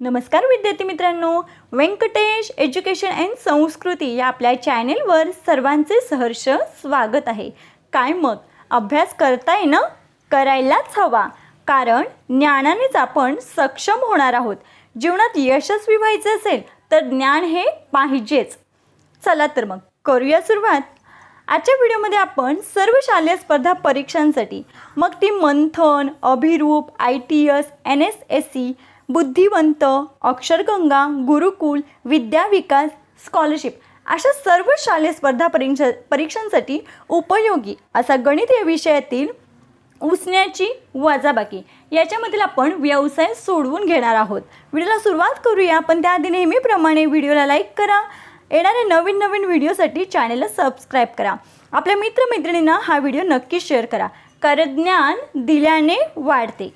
नमस्कार विद्यार्थी मित्रांनो. व्यंकटेश एज्युकेशन अँड संस्कृती या आपल्या चॅनेलवर सर्वांचे सहर्ष स्वागत आहे. काय मग? अभ्यास करताय ना? करायलाच हवा. कारण ज्ञानानेच आपण सक्षम होणार आहोत. जीवनात यशस्वी व्हायचं असेल तर ज्ञान हे पाहिजेच. चला तर मग करूया सुरुवात. आजच्या व्हिडिओमध्ये आपण सर्व शालेय स्पर्धा परीक्षांसाठी मग ती Manthan Abhiroop I T S N S S C Buddhivant Aksharganga Gurukul Vidya Vikas scholarship अशा सर्व शालेय स्पर्धा परीक्षा परीक्षांसाठी उपयोगी असा गणित या विषयातील उसण्याची वजाबाकी. याच्यामधील आपण व्यवसाय सोडवून घेणार आहोत. व्हिडिओला सुरुवात करूया पण त्याआधी नेहमीप्रमाणे व्हिडिओला लाईक करा. येणाऱ्या नवीन नवीन व्हिडिओसाठी चॅनेलला सबस्क्राईब करा. आपल्या मित्रमैत्रिणींना हा व्हिडिओ नक्की शेअर करा. कारण ज्ञान दिल्याने वाढते.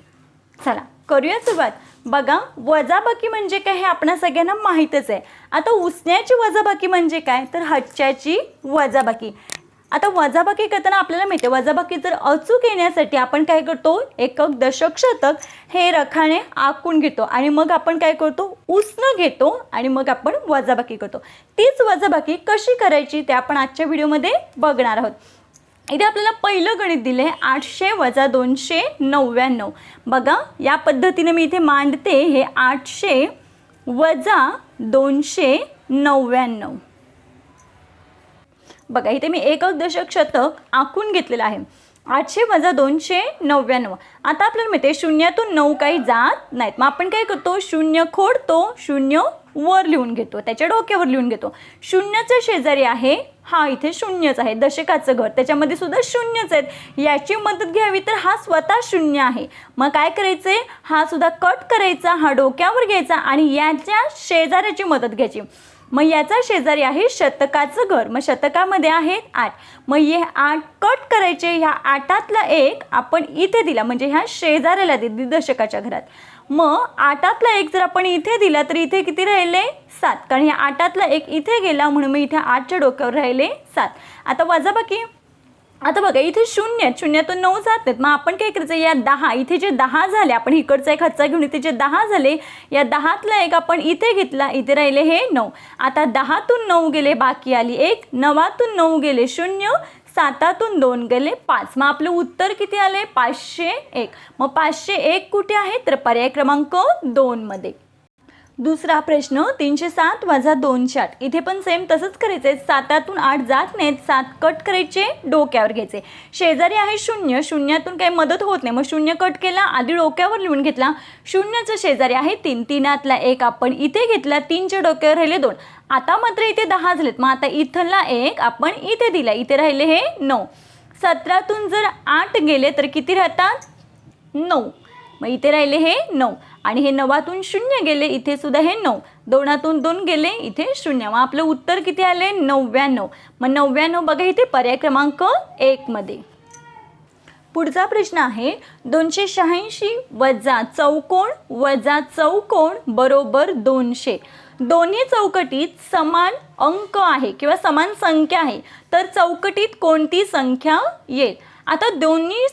चला करूया सुरुवात. बघा वजाबाकी म्हणजे काय हे आपणा सगळ्यांना माहीतच आहे. आता उसण्याची वजाबाकी म्हणजे काय? तर हच्च्याची वजाबाकी. आता वजाबाकी करताना आपल्याला माहिती आहे वजाबाकी जर अचूक येण्यासाठी आपण काय करतो? एकक दशक शतक हे रखाने आखून घेतो आणि मग आपण काय करतो? उसनं घेतो आणि मग आपण वजाबाकी करतो. तीच वजाबाकी कशी करायची? ते आपण आजच्या व्हिडिओमध्ये बघणार आहोत. इथे आपल्याला पहिलं गणित दिले आठशे वजा दोनशे नव्याण्णव. बघा या पद्धतीने मी इथे मांडते हे आठशे वजा दोनशे नव्याण्णव. बघा इथे मी एकक दशक शतक आखून घेतलेलं आहे. आठशे वजा दोनशे नव्याण्णव. आता आपल्याला माहिती आहे शून्यातून नऊ काही जात नाहीत. मग आपण काय करतो? शून्य खोडतो शून्य वर लिहून घेतो त्याच्या डोक्यावर लिहून घेतो. शून्याचं शेजारी आहे हा इथे शून्यच आहे दशकाचं घर त्याच्यामध्ये सुद्धा शून्यच आहेत. याची मदत घ्यावी तर हा स्वतः शून्य आहे. मग काय करायचं आहे हा सुद्धा कट करायचा हा डोक्यावर घ्यायचा आणि याच्या शेजाऱ्याची मदत घ्यायची. मग याचा शेजारी आहे शतकाचं घर. मग शतकामध्ये आहेत आठ. मग हे आठ कट करायचे ह्या आठातला एक आपण इथे दिला म्हणजे ह्या शेजाऱ्याला दिली दशकाच्या घरात. मग आठातला एक जर आपण इथे दिला तर इथे किती राहिले? सात. कारण ह्या आठातला एक इथे गेला म्हणून मी इथे आठच्या डोक्यावर राहिले सात. आता वजाबाकी आता बघा इथे शून्य आहेत शून्यातून नऊ जात नाहीत. मग आपण काय करायचं? या दहा इथे जे दहा झाले आपण इकडचा एक हातचा घेऊन इथे जे दहा झाले या दहातला एक आपण इथे घेतला इथे राहिले हे नऊ. आता दहातून नऊ गेले बाकी आली एक. नवातून नऊ गेले शून्य. सातातून दोन गेले पाच. मग आपलं उत्तर किती आले पाचशे एक. मग पाचशे एक कुठे आहे? तर पर्याय क्रमांक दोनमध्ये दुसरा प्रश्न तीनशे सात वजा दोनशे आठ इथे पण सेम तसंच करायचं आहे सातातून आठ जात नाहीत. सात कट करायचे डोक्यावर घ्यायचे. शेजारी आहे शून्य. शून्यातून काही मदत होत नाही. मग शून्य कट केला आधी डोक्यावर लिहून घेतला. शून्याचं शेजारी आहे तीन. तीनातला एक आपण इथे घेतला तीनच्या डोक्यावर राहिले दोन. आता मात्र इथे दहा झालेत. मग आता इथला एक आपण इथे दिला. इथे राहिले हे नऊ. सतरातून जर आठ गेले तर किती राहतात? नऊ. मग इथे राहिले हे नऊ. आणि हे नवातून शून्य गेले इथे सुद्धा हे नऊ. दोनातून दोन गेले इथे शून्य. मग आपलं उत्तर किती आले? नव्याण्णव मग नव्याण्णव बघा इथे पर्याय क्रमांक एकमध्ये पुढचा प्रश्न आहे दोनशे शहाऐंशी वजा चौकोण वजा चौकोन बरोबर दोनशे. दोन्ही चौकटीत समान अंक आहे किंवा समान संख्या आहे तर चौकटीत कोणती संख्या येईल? आता दोन्ही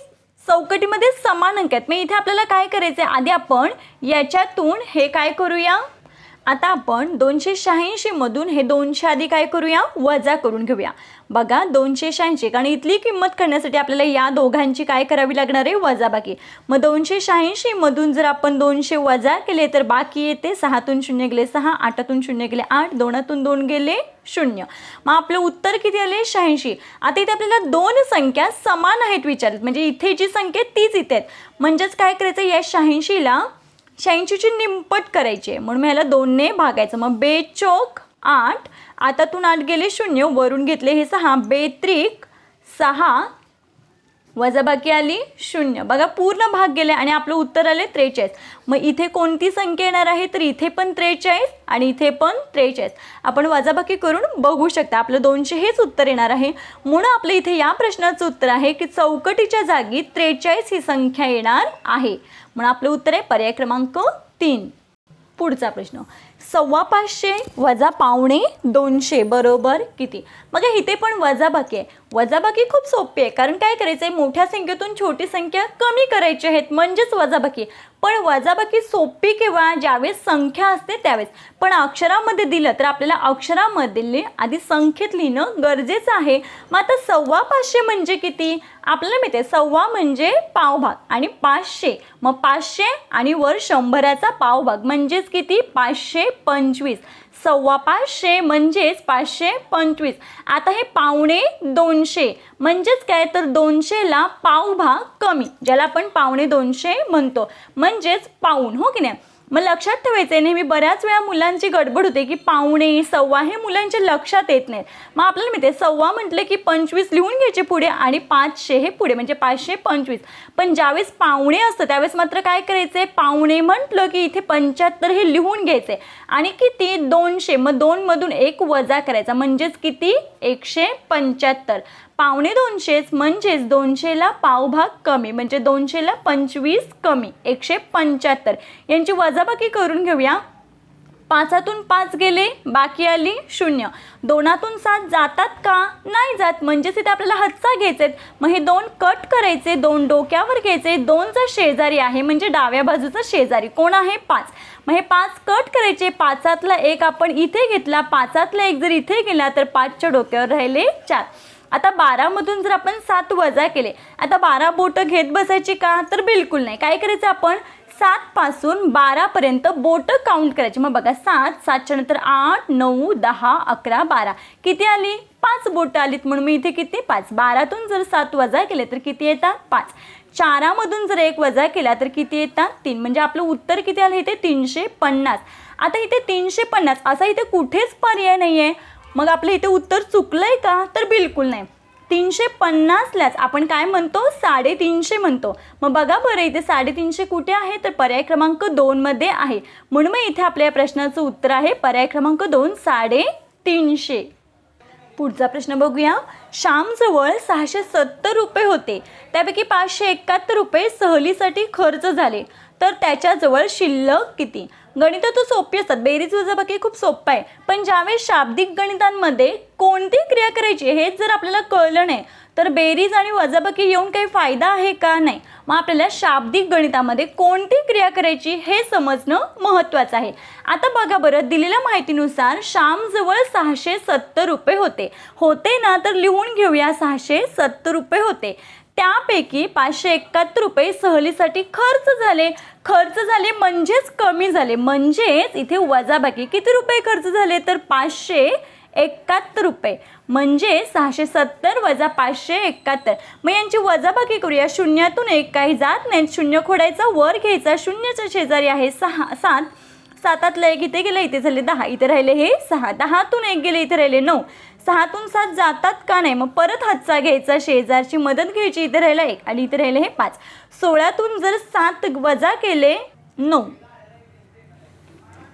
चौकटीमध्ये समान अंक आहेत. मग इथे आपल्याला काय करायचं आहे आधी आपण याच्यातून हे काय करूया? आता आपण दोनशे शहाऐंशीमधून हे दोनशे आधी काय करूया? वजा करून घेऊया. बघा दोनशे शहाऐंशी. कारण इथली किंमत करण्यासाठी आपल्याला या दोघांची काय करावी लागणार आहे? वजाबाकी मग दोनशे शहाऐंशीमधून जर आपण दोनशे वजा केले तर बाकी येते सहातून शून्य गेले सहा आठातून शून्य गेले आठ दोनातून दोन गेले शून्य. मग आपलं उत्तर किती आले? शहाऐंशी. आता इथे आपल्याला दोन संख्या समान आहेत विचारत. म्हणजे इथे जी संख्या तीच इथे आहेत. म्हणजेच काय करायचं? या शहाऐंशीला शहाऐंशीची निंपट करायची आहे. म्हणून ह्याला दोनने भागायचं. मग बेचोक आठ आतातून आठ गेले शून्य वरून घेतले हे सहा. बेत्रिक सहा वजाबाकी आली शून्य. बघा पूर्ण भाग गेले आणि आपलं उत्तर आले त्रेचाळीस. मग इथे कोणती संख्या येणार आहे? तर इथे पण त्रेचाळीस आणि इथे पण त्रेचाळीस. आपण वजाबाकी करून बघू शकता. आपलं दोनशे हेच उत्तर येणार आहे. म्हणून आपलं इथे या प्रश्नाचं उत्तर आहे की चौकटीच्या जागी त्रेचाळीस ही संख्या येणार आहे. म्हणून आपलं उत्तर आहे पर्याय क्रमांक तीन. पुढचा प्रश्न. सव्वा पाचशे वजा पावणे दोनशे बरोबर? किती? मग इथे पण वजाबाकी आहे. वजाबाकी खूप सोपी आहे कारण काय करायचं आहे मोठ्या संख्येतून छोटी संख्या कमी करायची आहेत म्हणजेच वजाबाकी. पण वजाबाकी सोपी किंवा ज्यावेळेस संख्या असते त्यावेळेस. पण अक्षरामध्ये दिलं तर आपल्याला अक्षरामध्ये आधी संख्येत लिहिणं गरजेचं आहे. मग आता सव्वा पाचशे म्हणजे किती? आपल्याला माहिती आहे सव्वा म्हणजे पावभाग आणि पाचशे. मग पाचशे आणि वर शंभराचा पावभाग म्हणजेच किती? पाचशे पंचवीस. सव्वा पाचशे म्हणजेच पाचशे पंचवीस. आता हे पावणे दोनशे. म्हणजेच काय तर दोनशेला पावभाग कमी ज्याला आपण पावणे दोनशे म्हणतो. म्हणजेच पाऊण हो की नाही? मग लक्षात ठेवायचं नेहमी बऱ्याच वेळा मुलांची गडबड होते की पाहुणे सव्वा हे मुलांच्या लक्षात येत नाहीत. मग आपल्याला माहिती आहे सव्वा म्हटलं की पंचवीस लिहून घ्यायचे पुढे आणि पाचशे हे पुढे म्हणजे पाचशे पंचवीस. पण ज्यावेळेस पाहुणे असतं त्यावेळेस मात्र काय करायचं आहे म्हटलं की इथे पंच्याहत्तर हे लिहून घ्यायचे. आणि किती? दोनशे. मग दोनमधून एक वजा करायचा. म्हणजेच किती? एकशे पंच्याहत्तर. पावणे दोनशेच. म्हणजेच दोनशेला पावभाग कमी. म्हणजे दोनशेला पंचवीस कमी. एकशे पंच्याहत्तर. यांची वजाबाकी करून घेऊया. पाचातून पाच गेले बाकी आली शून्य. दोनातून सात जातात का? नाही जात. म्हणजेच इथे आपल्याला हातचा घ्यायचे आहेत मग हे दोन कट करायचे दोन डोक्यावर घ्यायचे. दोनचा शेजारी आहे म्हणजे डाव्या बाजूचा शेजारी. कोण आहे? पाच. मग हे पाच कट करायचे. पाचातला एक आपण इथे घेतला. पाचातला एक जर इथे गेला तर पाचच्या डोक्यावर राहिले चार. आता बारामधून जर आपण सात वजा केले आता बारा बोटं घेत बसायची का? तर बिलकुल नाही. काय करायचं आपण? सातपासून बारापर्यंत बोटं काउंट करायची. मग बघा सात सातच्या नंतर आठ नऊ दहा अकरा बारा. किती आली? पाच बोटं आलीत म्हणून. मी इथे किती? पाच. बारातून जर सात वजा केले तर किती येतात? पाच. चारामधून जर एक वजा केला तर किती येतात? तीन. म्हणजे आपलं उत्तर किती आलं? इथे तीनशे पन्नास. आता इथे तीनशे पन्नास. असा इथे कुठेच पर्याय नाही आहे मग आपलं इथे उत्तर चुकलं आहे का? तर बिलकुल नाही. तीनशे पन्नासलाच आपण काय म्हणतो? साडेतीनशे म्हणतो. मग बघा बरं इथे साडेतीनशे कुठे आहे? तर पर्याय क्रमांक दोनमध्ये आहे. म्हणून मग इथे आपल्या या प्रश्नाचं उत्तर आहे पर्याय क्रमांक दोन साडेतीनशे. पुढचा प्रश्न बघूया. श्यामजवळ सहाशे सत्तर रुपये होते. त्यापैकी पाचशे एकाहत्तर रुपये सहलीसाठी खर्च झाले. तर त्याच्याजवळ शिल्लक किती? गणित तर सोपी असतात. बेरीज वजाबाकी खूप सोपं आहे. पण ज्यावेळेस शाब्दिक गणितांमध्ये कोणती क्रिया करायची हेच जर आपल्याला कळलं नाही तर बेरीज आणि वजाबाकी येऊन काही फायदा आहे का नाही? मग आपल्याला शाब्दिक गणितामध्ये कोणती क्रिया करायची हे समजणं महत्त्वाचं आहे. आता बघा बरं दिलेल्या माहितीनुसार श्यामजवळ सहाशे सत्तर रुपये होते. होते ना तर लिहून घेऊया सहाशे सत्तर रुपये होते. त्यापैकी पाचशे एकाहत्तर रुपये सहलीसाठी खर्च झाले. खर्च झाले म्हणजेच कमी झाले. म्हणजेच इथे वजाबाकी किती रुपये खर्च झाले? तर पाचशे एकाहत्तर रुपये. म्हणजे सहाशे सत्तर वजा पाचशे एकाहत्तर. मग यांची वजाबाकी करूया. शून्यातून एक काही जात नाही. शून्य खोडायचा वर घ्यायचा. शून्याच्या शेजारी आहे सहा सात. सातातलं एक इथे गेलं इथे झाले दहा इथे राहिले हे सहा. दहातून एक गेले इथे राहिले नऊ. सहातून सात जातात का नाही? मग परत हातचा घ्यायचा शेजारची मदत घ्यायची इथे राहिला एक आणि इथे राहिले हे पाच. सोळातून जर सात वजा केले नऊ.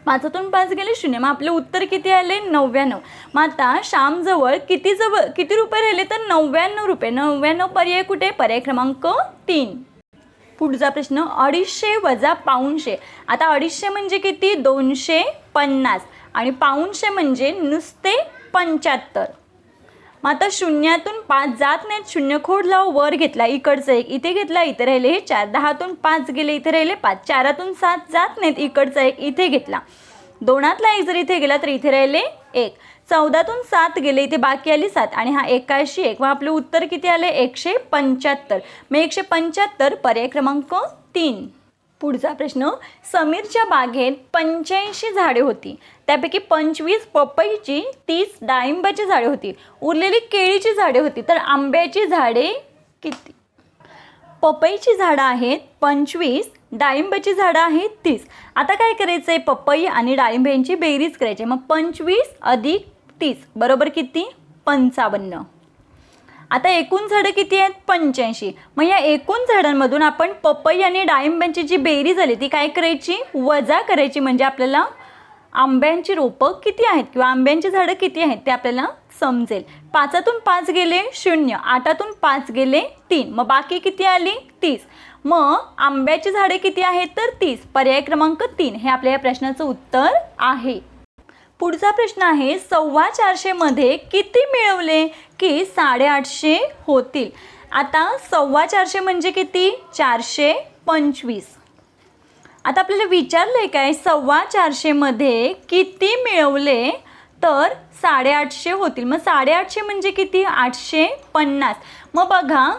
पाचातून पाच गेले शून्य. मग आपले उत्तर किती आले? नव्याण्णव. मग आता श्यामजवळ किती जवळ किती रुपये राहिले? तर नव्याण्णव रुपये. नव्याण्णव पर्याय कुठे? पर्याय क्रमांक तीन. पुढचा प्रश्न अडीचशे वजा पाऊनशे. आता अडीचशे म्हणजे किती? दोनशे पन्नास. आणि पाऊनशे म्हणजे नुसते पंच्याहत्तर. मग आता शून्यातून पाच जात नाहीत शून्य खोडला वर घेतला इकडचं एक इथे घेतला इथे राहिले हे चार. दहातून पाच गेले इथे राहिले पाच. चारातून सात जात नाहीत इकडचा एक इथे घेतला. दोनातला एक जर इथे गेला तर इथे राहिले एक. चौदातून सात गेले इथे बाकी आली सात. आणि हा एकाशी एक. मग आपलं उत्तर किती आले? एकशे पंच्याहत्तर. मग एकशे पंच्याहत्तर पर्याय क्रमांक तीन. पुढचा प्रश्न समीरच्या बागेत पंच्याऐंशी झाडे होती. त्यापैकी पंचवीस पपईची तीस डाळिंबाची झाडे होती. उरलेली केळीची झाडे होती. तर आंब्याची झाडे किती? पपईची झाडं आहेत पंचवीस डाळिंबाची झाडं आहेत तीस. आता काय करायचं आहे पपई आणि डाळिंब यांची बेरीज करायची. मग पंचवीस अधिक तीस. बरोबर किती? पंचावन्न. आता एकूण झाडं किती आहेत? पंच्याऐंशी. मग या एकूण झाडांमधून आपण पपई आणि डाळिंब्यांची जी बेरी झाली ती काय करायची? वजा करायची. म्हणजे आपल्याला आंब्यांची रोपं किती आहेत किंवा आंब्यांची झाडं किती आहेत ते आपल्याला समजेल. पाचातून पाच गेले शून्य. आठातून पाच गेले तीन. मग बाकी किती आली? तीस. मग आंब्याची झाडे किती आहेत? तर तीस. पर्याय क्रमांक तीन. हे आपल्या या प्रश्नाचं उत्तर आहे. पुढचा प्रश्न आहे सव्वा चारशेमध्ये किती मिळवले की साडेआठशे होतील? आता सव्वा चारशे म्हणजे किती? चारशे पंचवीस. आता आपल्याला विचारलं आहे काय सव्वा चारशेमध्ये किती मिळवले तर साडेआठशे होतील? मग साडेआठशे म्हणजे किती? आठशे पन्नास. मग बघा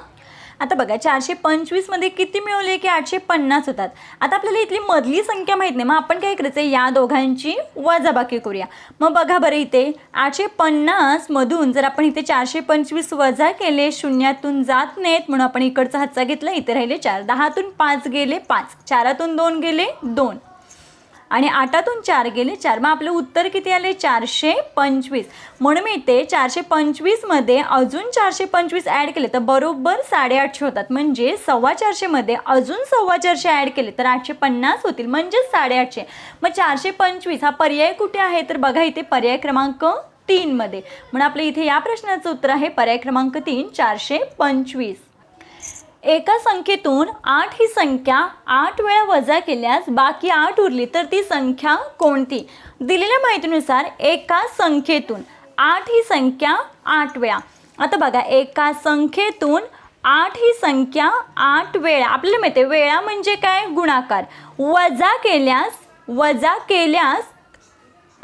आता बघा चारशे पंचवीसमध्ये किती मिळवले की आठशे पन्नास होतात? आता आपल्याला इथली मधली संख्या माहीत नाही. मग आपण काय करायचं? या दोघांची वजाबाकी करूया. मग बघा बरं इथे आठशे पन्नासमधून जर आपण इथे चारशे पंचवीस वजा केले शून्यातून जात नाहीत म्हणून आपण इकडचा हातचा घेतला इथे राहिले चार. दहातून पाच गेले पाच. चारातून दोन गेले दोन. आणि आठातून चार गेले चार. मग आपलं उत्तर किती आले? चारशे पंचवीस. म्हणून मी ते चारशे पंचवीसमध्ये अजून चारशे पंचवीस ॲड केले तर बरोबर साडेआठशे होतात. म्हणजे सव्वा चारशेमध्ये अजून सव्वा चारशे ॲड केले तर आठशे पन्नास होतील. म्हणजेच साडेआठशे. मग चारशे पंचवीस हा पर्याय कुठे आहे? तर बघा इथे पर्याय क्रमांक तीनमध्ये म्हणून आपलं इथे या प्रश्नाचं उत्तर आहे पर्याय क्रमांक तीन चारशे पंचवीस. एका संख्येतून आठ ही संख्या आठ वेळा वजा केल्यास बाकी आठ उरली तर ती संख्या कोणती? दिलेल्या माहितीनुसार एका संख्येतून आठ ही संख्या आठ वेळा. आता बघा एका संख्येतून आठ ही संख्या आठ वेळा. आपल्याला माहिती आहे वेळा म्हणजे काय? गुणाकार. वजा केल्यास वजा केल्यास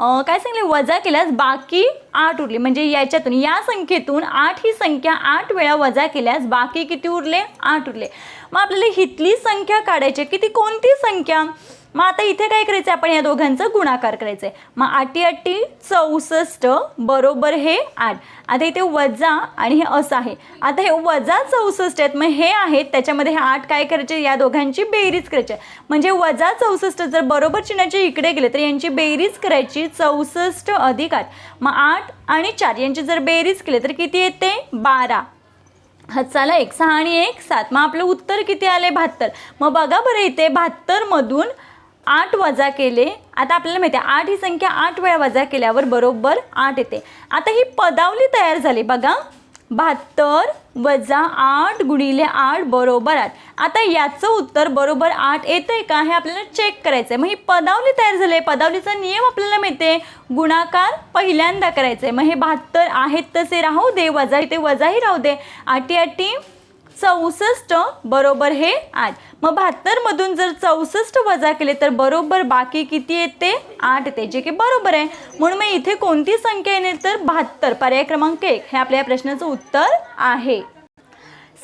काय सांगले? वजा केल्यास बाकी आठ उरले. म्हणजे याच्यातून या संख्येतून आठ ही संख्या आठ वेळा वजा केल्यास बाकी किती उरले? आठ उरले. मग आपल्याला हितली संख्या काढायची आहे. किती? कोणती संख्या? मग आता इथे काय करायचं आहे आपण या दोघांचा गुणाकार करायचं आहे मग आठी आठी चौसष्ट बरोबर हे आठ. आता इथे वजा आणि हे असं आहे. आता हे वजा चौसष्ट आहेत. मग हे आहेत. त्याच्यामध्ये हे आठ काय करायचे? या दोघांची बेरीज करायची आहे. म्हणजे वजा चौसष्ट जर बरोबर चिन्हाचे इकडे गेले तर यांची बेरीज करायची चौसष्ट अधिक आठ. मग आठ आणि चार यांची जर बेरीज केली तर किती येते? बारा. हत्साला एक. सहा आणि एक सात. मग आपलं उत्तर किती आले बहात्तर. मग बघा बरं इथे बहात्तरमधून आठ वजा केले. आता आपल्याला माहिती आहे आठ ही संख्या आठ वेळा वजा केल्यावर बरोबर आठ येते. आता ही पदावली तयार झाली. बघा बहात्तर वजा आठ गुणिले आठ बरोबर आठ. आता याचं उत्तर बरोबर आठ येतं आहे का? हे आपल्याला चेक करायचं आहे मग ही पदावली तयार झाली आहे. पदावलीचा नियम आपल्याला माहिती आहे गुणाकार पहिल्यांदा करायचा आहे मग हे बहात्तर आहेत तसे राहू दे. वजा इथे वजाही राहू दे. आठी आठी चौसष्ट बरोबर हे आठ. मग बहात्तरमधून जर चौसष्ट वजा केले तर बरोबर बाकी किती येते? आठ येते. जे की बरोबर आहे. म्हणून मग इथे कोणती संख्या येणे तर बहात्तर. पर्याय क्रमांक एक. हे आपल्या या प्रश्नाचं उत्तर आहे.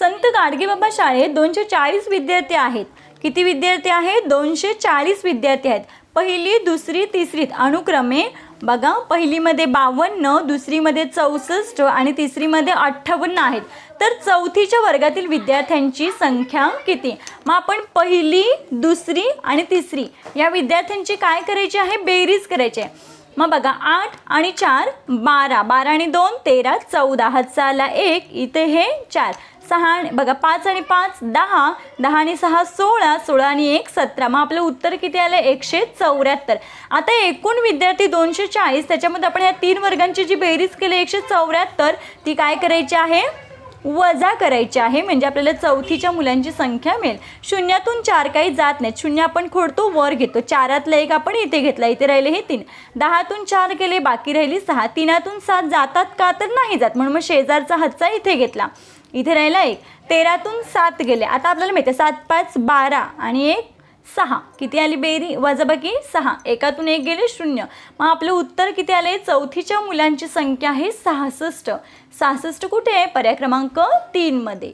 संत गाडगेबाबा शाळेत दोनशे चाळीस विद्यार्थी आहेत. किती विद्यार्थी आहेत? दोनशे चाळीस विद्यार्थी आहेत. पहिली दुसरी तिसरीत अनुक्रमे बघा पहिलीमध्ये बावन्न दुसरीमध्ये चौसष्ट आणि तिसरीमध्ये अठ्ठावन्न आहेत. तर चौथीच्या वर्गातील विद्यार्थ्यांची संख्या किती? मग आपण पहिली दुसरी आणि तिसरी या विद्यार्थ्यांची काय करायची आहे? बेरीज करायची आहे. मग बघा आठ आणि चार बारा. बारा आणि दोन तेरा. चौदा. हातचा एक इथे हे चार. सहा आणि- बघा पाच आणि पाच दहा. दहा आणि सहा सोळा. सोळा आणि एक सतरा. मग आपलं उत्तर किती आलं? एकशे चौऱ्याहत्तर. आता एकूण विद्यार्थी दोनशे चाळीस. त्याच्यामध्ये आपण या तीन वर्गांची जी बेरीज केली एकशे चौऱ्याहत्तर ती काय करायची आहे? वजा करायची आहे. म्हणजे आपल्याला चौथीच्या मुलांची संख्या मिळेल. शून्यातून चार काही जात नाहीत. शून्य आपण खोडतो वर घेतो. चारातलं एक आपण इथे घेतला इथे राहिले हे तीन. दहातून चार गेले बाकी राहिली सहा. तीनातून सात जातात का तर नाही जात. म्हणून मग शेजारचा हातचा इथे घेतला. इथे राहिला एक. तेरातून सात गेले. आता आपल्याला माहिती आहे सात पाच बारा आणि एक सहा. किती आली बेरी? वजाबाकी सहा. एकातून एक गेले शून्य. मग आपलं उत्तर किती आले चौथीच्या मुलांची संख्या आहे सहासष्ट. सहासष्ट कुठे आहे? पर्याय क्रमांक तीनमध्ये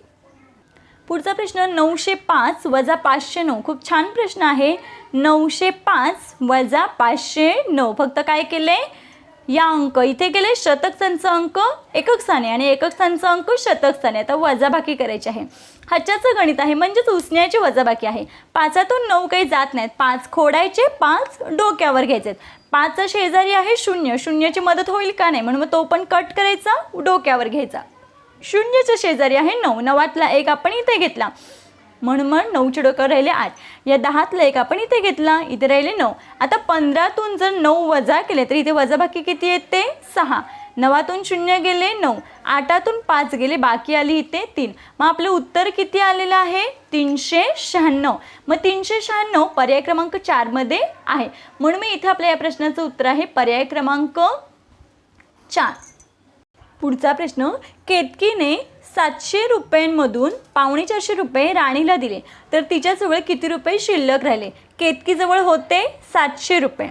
पुढचा प्रश्न नऊशे पाच वजा पाचशे नऊ. खूप छान प्रश्न आहे. नऊशे पाच वजा पाचशे नऊ. फक्त काय केले या अंक इथे गेले शतक स्थानचा अंक एकक स्थाने आणि एकक स्थानचा अंक शतक स्थाने आता वजाबाकी करायची आहे. हच्याचं गणित आहे म्हणजेच उसण्याची वजाबाकी आहे. पाचातून नऊ काही जात नाहीत. पाच खोडायचे पाच डोक्यावर घ्यायचे पाचचा शेजारी आहे शून्य. शून्याची मदत होईल का नाही? म्हणून मग तो पण कट करायचा डोक्यावर घ्यायचा. शून्यच्या शेजारी आहे नऊ. नवातला एक आपण इथे घेतला. म्हणून मग डोक्यावर राहिले आठ. या दहातलं एक आपण इथे घेतला इथे राहिले नऊ. आता पंधरातून जर नऊ वजा केले तर इथे वजाबाकी किती येते? सहा. नवातून शून्य गेले नऊ. आठातून पाच गेले बाकी आली इथे तीन. मग आपलं उत्तर किती आलेलं आहे? तीनशे शहाण्णव. मग तीनशे शहाण्णव पर्याय क्रमांक चारमध्ये आहे. म्हणून मी इथे आपल्या या प्रश्नाचं उत्तर आहे पर्याय क्रमांक चार. पुढचा प्रश्न केतकीने सातशे रुपयांमधून पावणे चारशे रुपये राणीला दिले. तर तिच्याजवळ किती रुपये शिल्लक राहिले? केतकीजवळ होते सातशे रुपये.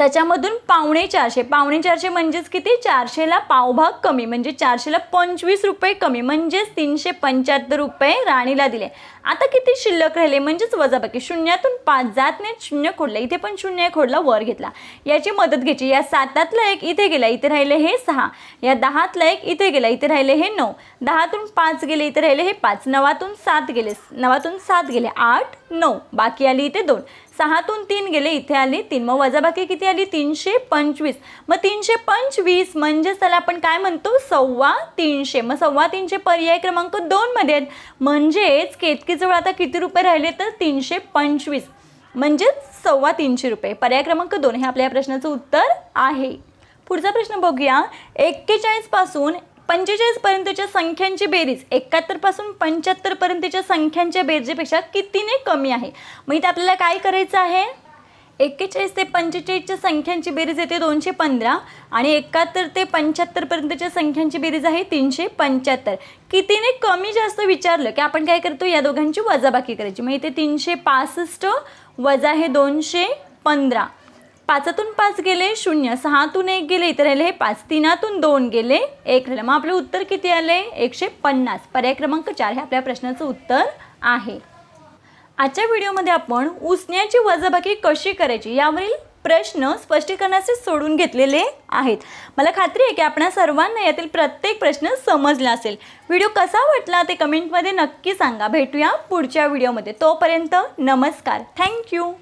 त्याच्यामधून पावणे चारशे. पावणे चारशे म्हणजेच किती? चारशेला पावभाग कमी म्हणजे चारशेला पंचवीस रुपये कमी म्हणजेच तीनशे पंच्याहत्तर रुपये राणीला दिले. आता किती शिल्लक राहिले? म्हणजेच वजाबाकी. शून्यातून पाच जात नाही शून्य खोडलं. इथे पण शून्य खोडला वर घेतला. याची मदत घ्यायची. या सातातला एक इथे गेला इथे राहिले हे सहा. या दहातला एक इथे गेला इथे राहिले हे नऊ. दहातून पाच गेले इथे राहिले हे पाच. नवातून सात गेले. नवातून सात गेले आठ नऊ. बाकी आली इथे दोन. सहातून तीन गेले इथे आली तीन. मग वजाबाकी किती आली? तीनशे पंचवीस. मग तीनशे पंचवीस म्हणजेच त्याला आपण काय म्हणतो? सव्वा तीनशे. मग सव्वा तीनशे पर्याय क्रमांक दोनमध्ये आहेत. म्हणजेच केतकीजवळ आता किती रुपये राहिले तर? तीनशे पंचवीस. म्हणजेच सव्वा तीनशे रुपये. पर्याय क्रमांक दोन. हे आपल्या प्रश्नाचं उत्तर आहे. पुढचा प्रश्न बघूया. एक्केचाळीसपासून पंचेचाळीसपर्यंतच्या पंचेचाळीस पर्यंतच्या संख्यांची बेरीज एकाहत्तरपासून पंच्याहत्तर पर्यंतच्या संख्यांच्या बेरजेपेक्षा कितीने कमी आहे? मग इथे आपल्याला काय करायचं आहे? एक्केचाळीस ते पंचेचाळीसच्या संख्यांची बेरीज येते दोनशे पंधरा आणि एकाहत्तर ते पंच्याहत्तर पर्यंतच्या संख्यांची बेरीज आहे तीनशे पंच्याहत्तर. कितीने कमी जास्त विचारलं की आपण काय करतो? या दोघांची वजाबाकी करायची. मग इथे तीनशे पासष्ट वजा हे दोनशे पंधरा. पाचातून पाच गेले शून्य. सहातून एक गेले इतर राहिले हे पाच. तीनातून दोन गेले एक राहिलं. मग आपलं उत्तर किती आले? एकशे पन्नास. पर्याय क्रमांक चार हे आपल्या प्रश्नाचं उत्तर आहे. आजच्या व्हिडिओमध्ये आपण उसण्याची वजाबाकी कशी करायची यावरील प्रश्न स्पष्टीकरणाचे सोडून घेतलेले आहेत. मला खात्री आहे की आपणा सर्वांना यातील प्रत्येक प्रश्न समजला असेल. व्हिडिओ कसा वाटला ते कमेंटमध्ये नक्की सांगा. भेटूया पुढच्या व्हिडिओमध्ये. तोपर्यंत नमस्कार. थँक्यू.